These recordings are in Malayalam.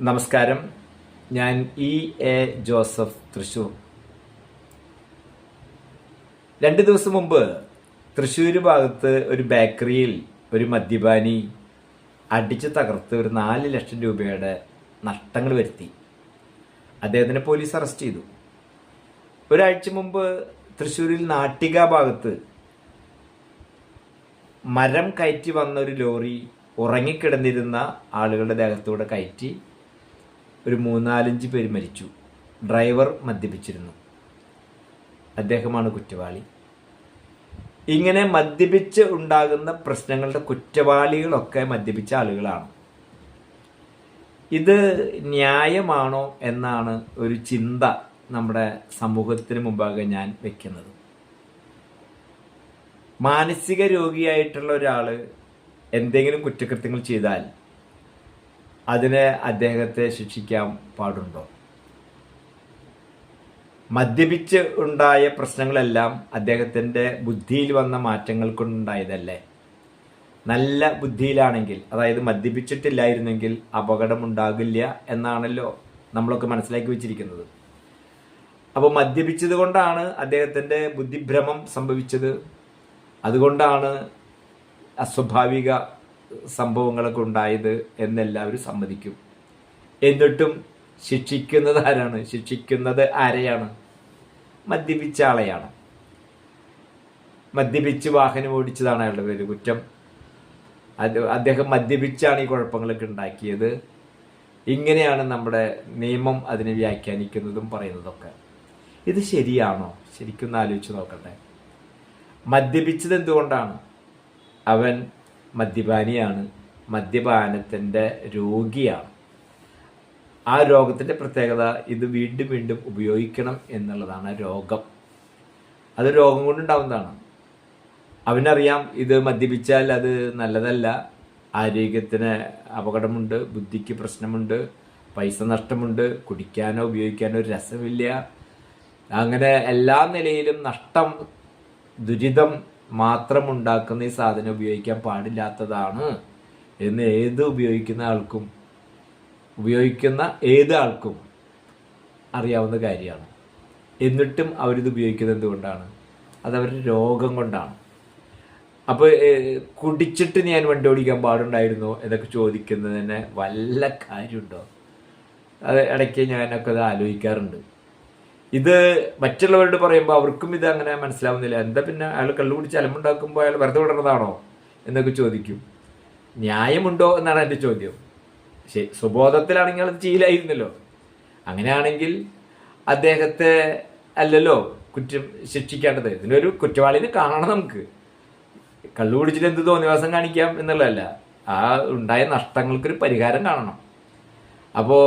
നമസ്കാരം. ഞാൻ ഇ. എ. ജോസഫ് തൃശൂർ. രണ്ട് ദിവസം മുമ്പ് തൃശ്ശൂർ ഭാഗത്ത് ഒരു ബേക്കറിയിൽ ഒരു മദ്യപാനി അടിച്ചു തകർത്ത് ഒരു നാല് ലക്ഷം രൂപയുടെ നഷ്ടങ്ങൾ വരുത്തി. അദ്ദേഹത്തിനെ പോലീസ് അറസ്റ്റ് ചെയ്തു. ഒരാഴ്ച മുമ്പ് തൃശ്ശൂരിൽ നാട്ടിക ഭാഗത്ത് മരം കയറ്റി വന്ന ഒരു ലോറി ഉറങ്ങിക്കിടന്നിരുന്ന ആളുകളുടെ ദേഹത്തൂടെ കയറ്റി ഒരു മൂന്നാലഞ്ച് പേര് മരിച്ചു. ഡ്രൈവർ മദ്യപിച്ചിരുന്നു. അദ്ദേഹമാണ് കുറ്റവാളി. ഇങ്ങനെ മദ്യപിച്ച് ഉണ്ടാകുന്ന പ്രശ്നങ്ങളുടെ കുറ്റവാളികളൊക്കെ മദ്യപിച്ച ആളുകളാണ്. ഇത് ന്യായമാണോ എന്നാണ് ഒരു ചിന്ത നമ്മുടെ സമൂഹത്തിന് മുമ്പാകെ ഞാൻ വെക്കുന്നത്. മാനസിക രോഗിയായിട്ടുള്ള ഒരാൾ എന്തെങ്കിലും കുറ്റകൃത്യങ്ങൾ ചെയ്താൽ അതിന് അദ്ദേഹത്തെ ശിക്ഷിക്കാൻ പാടുണ്ടോ? മദ്യപിച്ച് ഉണ്ടായ പ്രശ്നങ്ങളെല്ലാം അദ്ദേഹത്തിന്റെ ബുദ്ധിയിൽ വന്ന മാറ്റങ്ങൾ കൊണ്ടുണ്ടായതല്ലേ നല്ല ബുദ്ധിയിലാണെങ്കിൽ അതായത് മദ്യപിച്ചിട്ടില്ലായിരുന്നെങ്കിൽ അപകടമുണ്ടാകില്ല എന്നാണല്ലോ നമ്മളൊക്കെ മനസ്സിലാക്കി വെച്ചിരിക്കുന്നത്. അപ്പോൾ മദ്യപിച്ചത് കൊണ്ടാണ് അദ്ദേഹത്തിന്റെ ബുദ്ധിഭ്രമം സംഭവിച്ചത്. അതുകൊണ്ടാണ് അസ്വാഭാവിക സംഭവങ്ങളൊക്കെ ഉണ്ടായത് എന്നെല്ലാവരും സമ്മതിക്കും. എന്നിട്ടും ശിക്ഷിക്കുന്നത് ആരാണ്? ശിക്ഷിക്കുന്നത് ആരെയാണ്? മദ്യപിച്ച ആളെയാണ്. മദ്യപിച്ച് വാഹനം ഓടിച്ചതാണ് അയാളുടെ പേര് കുറ്റം. അത് അദ്ദേഹം മദ്യപിച്ചാണ് ഈ കുഴപ്പങ്ങളൊക്കെ ഉണ്ടാക്കിയത്. ഇങ്ങനെയാണ് നമ്മുടെ നിയമം അതിനെ വ്യാഖ്യാനിക്കുന്നതും പറയുന്നതൊക്കെ. ഇത് ശരിയാണോ? ശരിക്കും ആലോചിച്ച് നോക്കട്ടെ. മദ്യപിച്ചത് എന്തുകൊണ്ടാണ്? അവൻ മദ്യപാനിയാണ്. മദ്യപാനത്തിന്റെ രോഗിയാണ്. ആ രോഗത്തിന്റെ പ്രത്യേകത ഇത് വീണ്ടും വീണ്ടും ഉപയോഗിക്കണം എന്നുള്ളതാണ് രോഗം. അത് രോഗം കൊണ്ടുണ്ടാവുന്നതാണ്. അവനറിയാം ഇത് മദ്യപിച്ചാൽ അത് നല്ലതല്ല. ആരോഗ്യത്തിന് അപകടമുണ്ട് ബുദ്ധിക്ക് പ്രശ്നമുണ്ട് പൈസ നഷ്ടമുണ്ട് കുടിക്കാനോ ഉപയോഗിക്കാനോ ഒരു രസമില്ല. അങ്ങനെ എല്ലാ നിലയിലും നഷ്ടം ദുരിതം മാത്രം ഉണ്ടാക്കുന്ന ഈ സാധനം ഉപയോഗിക്കാൻ പാടില്ലാത്തതാണ്. എന്ന് ഏത് ഉപയോഗിക്കുന്ന ആൾക്കും ഉപയോഗിക്കുന്ന ഏത് ആൾക്കും അറിയാവുന്ന കാര്യമാണ്. എന്നിട്ടും അവരിത് ഉപയോഗിക്കുന്നത് എന്തുകൊണ്ടാണ്? അതവരുടെ രോഗം കൊണ്ടാണ്. അപ്പോൾ കുടിച്ചിട്ട് ഞാൻ വണ്ടി ഓടിക്കാൻ പാടുണ്ടായിരുന്നു എന്നൊക്കെ ചോദിക്കുന്നതിന് വല്ല കാര്യമുണ്ടോ? അത് ഇടയ്ക്ക് ഞാനൊക്കെ അത് ആലോചിക്കാറുണ്ട്. ഇത് മറ്റുള്ളവരോട് പറയുമ്പോൾ അവർക്കും ഇത് അങ്ങനെ മനസ്സിലാവുന്നില്ല. എന്താ പിന്നെ അയാൾ കള്ളു കുടിച്ച് അലമുണ്ടാക്കുമ്പോൾ അയാൾ വെറുതെ വിടണതാണോ എന്നൊക്കെ ചോദിക്കും. ന്യായമുണ്ടോ എന്നാണ് എന്റെ ചോദ്യം. ശരി സുബോധത്തിലാണെങ്കിൽ അത് ചെയ്യില്ലായിരുന്നല്ലോ അങ്ങനെയാണെങ്കിൽ അദ്ദേഹത്തെ അല്ലല്ലോ കുറ്റം ശിക്ഷിക്കേണ്ടത്. ഇതിനൊരു കുറ്റവാളിനെ കാണണം നമുക്ക്. കള്ളു കുടിച്ചിട്ട് എന്ത് തോന്നിവാസം കാണിക്കാം എന്നുള്ളതല്ല. ആ ഉണ്ടായ നഷ്ടങ്ങൾക്കൊരു പരിഹാരം കാണണം. അപ്പോൾ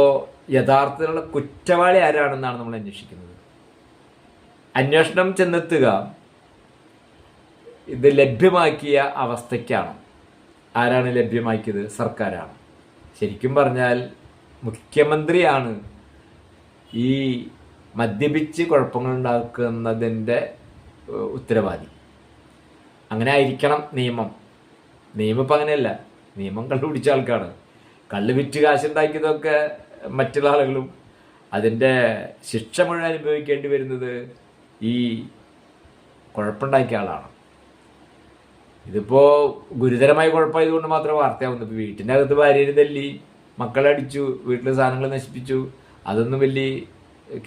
യഥാർത്ഥത്തിലുള്ള കുറ്റവാളി ആരാണെന്നാണ് നമ്മൾ അന്വേഷിക്കുന്നത്? അന്വേഷണം ചെന്നെത്തുക ഇത് ലഭ്യമാക്കിയ അവസ്ഥയ്ക്കാണ്. ആരാണ് ലഭ്യമാക്കിയത്? സർക്കാരാണ്. ശരിക്കും പറഞ്ഞാൽ മുഖ്യമന്ത്രിയാണ് ഈ മദ്യപിച്ച് കുഴപ്പങ്ങൾ ഉണ്ടാക്കുന്നതിന്റെ ഉത്തരവാദി. അങ്ങനെ ആയിരിക്കണം നിയമം. നിയമം ഇപ്പം അങ്ങനെയല്ല. നിയമം കള്ളു പിടിച്ച ആൾക്കാണ് കള്ളു വിറ്റ് കാശുണ്ടാക്കിയതൊക്കെ മറ്റുള്ള ആളുകളും അതിന്റെ ശിക്ഷ മുഴുവൻ അനുഭവിക്കേണ്ടി വരുന്നത് ഈ കുഴപ്പമുണ്ടാക്കിയ ആളാണ്. ഇതിപ്പോൾ ഗുരുതരമായ കുഴപ്പമായതുകൊണ്ട് മാത്രം വാർത്തയാവുന്നു. ഇപ്പോൾ വീട്ടിന്റെ അകത്ത് ഭാര്യയെ തല്ലി മക്കളെ അടിച്ചു വീട്ടിലെ സാധനങ്ങൾ നശിപ്പിച്ചു അതൊന്നും വലിയ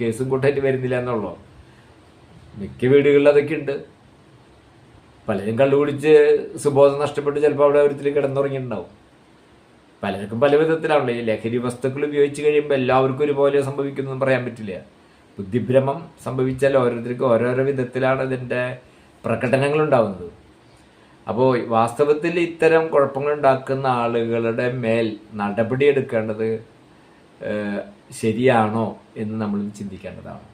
കേസും കൂട്ടായിട്ട് വരുന്നില്ല എന്നുള്ളൂ? മിക്ക വീടുകളിൽ അതൊക്കെ ഉണ്ട്. പലരും കള്ളുകുടിച്ച് സുബോധം നഷ്ടപ്പെട്ട് ചിലപ്പോൾ അവിടെ ഒരുത്തിൽ കിടന്നുറങ്ങിയിട്ടുണ്ടാവും. പലർക്കും പല വിധത്തിലാണല്ലോ ഈ ലഹരി വസ്തുക്കൾ ഉപയോഗിച്ച് കഴിയുമ്പോൾ എല്ലാവർക്കും ഒരുപോലെ സംഭവിക്കുന്നതെന്ന് പറയാൻ പറ്റില്ല. ബുദ്ധിഭ്രമം സംഭവിച്ചാൽ ഓരോരുത്തർക്കും ഓരോരോ വിധത്തിലാണ് ഇതിന്റെ പ്രകടനങ്ങൾ ഉണ്ടാകുന്നത് അപ്പോൾ വാസ്തവത്തിൽ ഇത്തരം കുഴപ്പങ്ങൾ ഉണ്ടാക്കുന്ന ആളുകളുടെ മേൽ നടപടി എടുക്കേണ്ടത് ശരിയാണോ എന്ന് നമ്മൾ ചിന്തിക്കേണ്ടതാണ്.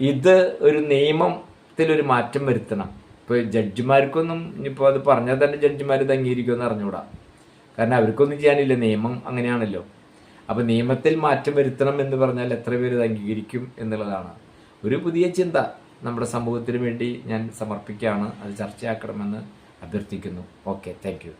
ഇത് ഒരു നിയമത്തിലൊരു മാറ്റം വരുത്തണം. ഇപ്പോൾ ജഡ്ജിമാർക്കൊന്നും ഇനിയിപ്പോൾ അത് പറഞ്ഞാൽ തന്നെ ജഡ്ജിമാർ ഇത് അംഗീകരിക്കുമെന്ന് അറിഞ്ഞുകൂടാ. കാരണം അവർക്കൊന്നും ചെയ്യാനില്ല. നിയമം അങ്ങനെയാണല്ലോ. അപ്പോൾ നിയമത്തിൽ മാറ്റം വരുത്തണം എന്ന് പറഞ്ഞാൽ എത്ര പേര് ഇത് അംഗീകരിക്കും എന്നുള്ളതാണ്. ഒരു പുതിയ ചിന്ത നമ്മുടെ സമൂഹത്തിന് വേണ്ടി ഞാൻ സമർപ്പിക്കുകയാണ്. അത് ചർച്ചയാക്കണമെന്ന് അഭ്യർത്ഥിക്കുന്നു. Okay thank